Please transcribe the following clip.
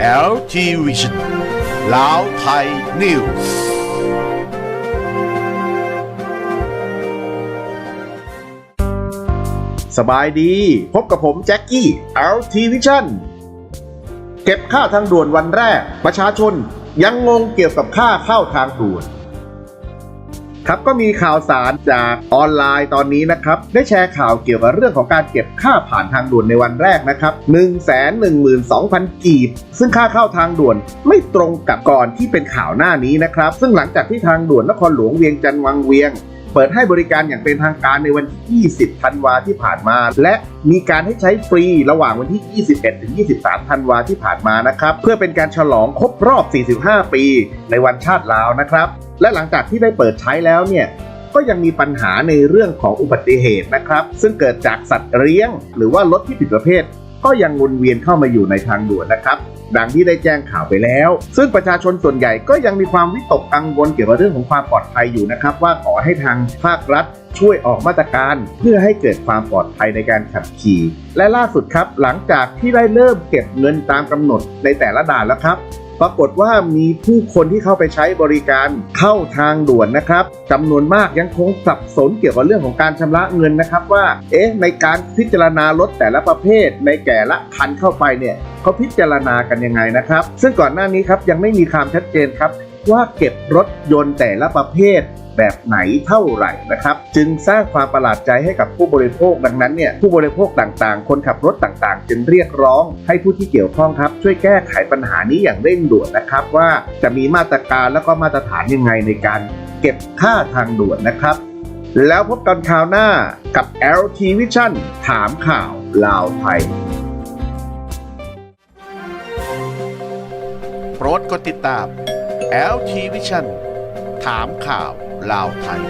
LT Vision ลาวไทย News สบายดี พบกับผมแจ็คกี้ LT Vision เก็บค่าทางด่วนวันแรก ประชาชนยังงงเกี่ยวกับค่าเข้าทางด่วน ครับก็มีข่าวสารจากออนไลน์ตอนนี้นะครับ ได้แชร์ข่าวเกี่ยวกับเรื่องของการเก็บค่าผ่านทางด่วนในวันแรกนะครับ 1 1 2 0 0 0 กีบ ซึ่งค่าเข้าทางด่วนไม่ตรงกับก่อนที่เป็นข่าวหน้านี้นะครับ ซึ่งหลังจากที่ทางด่วนนครหลวงเวียงจันทร์วังเวียง ปิดให้บริการอย่างเป็นทางการในวันที่ 20 ธันวาที่ผ่านมา และมีการให้ใช้ฟรีระหว่างวันที่ 21 ถึง 23 ธันวาที่ผ่านมานะครับ เพื่อเป็นการฉลองครบรอบ 45 ปี ในวันชาติลาวนะครับ และหลังจากที่ได้เปิดใช้แล้วเนี่ยก็ยังมีปัญหาในเรื่องของอุบัติเหตุนะครับ ซึ่งเกิดจากสัตว์เลี้ยง หรือว่ารถที่ผิดประเภท ก็ยังวนเวียนเข้ามาอยู่ในทางด่วนนะครับ ดังที่ได้แจ้งข่าวไปแล้ว ซึ่งประชาชนส่วนใหญ่ก็ยังมีความวิตกกังวลเกี่ยวกับเรื่องของความปลอดภัยอยู่นะครับ ว่าขอให้ทางภาครัฐช่วยออกมาตรการเพื่อให้เกิดความปลอดภัยในการขับขี่ และล่าสุดครับ หลังจากที่ได้เริ่มเก็บเงินตามกำหนดในแต่ละด่านแล้วครับ ปรากฏว่ามีผู้คนที่เข้าไปใช้บริการเข้าทางด่วนนะครับจำนวนมากยังคงสับสนเกี่ยวกับเรื่องของการชำระเงินนะครับว่า เอ๊ะ ในการพิจารณารถแต่ละประเภท ในแต่ละคันเข้าไปเนี่ยเขาพิจารณากันยังไงนะครับ ซึ่งก่อนหน้านี้ครับยังไม่มีความชัดเจนครับว่าเก็บรถยนต์แต่ละประเภท แบบไหนเท่าไหร่นะครับจึงสร้างความประหลาดใจให้กับผู้บริโภคดังนั้นเนี่ยผู้บริโภคต่างๆ คนขับรถต่างๆ จึงเรียกร้องให้ผู้ที่เกี่ยวข้องครับ ช่วยแก้ไขปัญหานี้อย่างเร่งด่วนนะครับ ว่าจะมีมาตรการแล้วก็มาตรฐานยังไงในการเก็บค่าทางด่วนนะครับ แล้วพบกันคราวหน้ากับ LT Vision ถามข่าวลาวไทย โปรดกดติดตาม LT Vision ถามข่าว ลาวไทย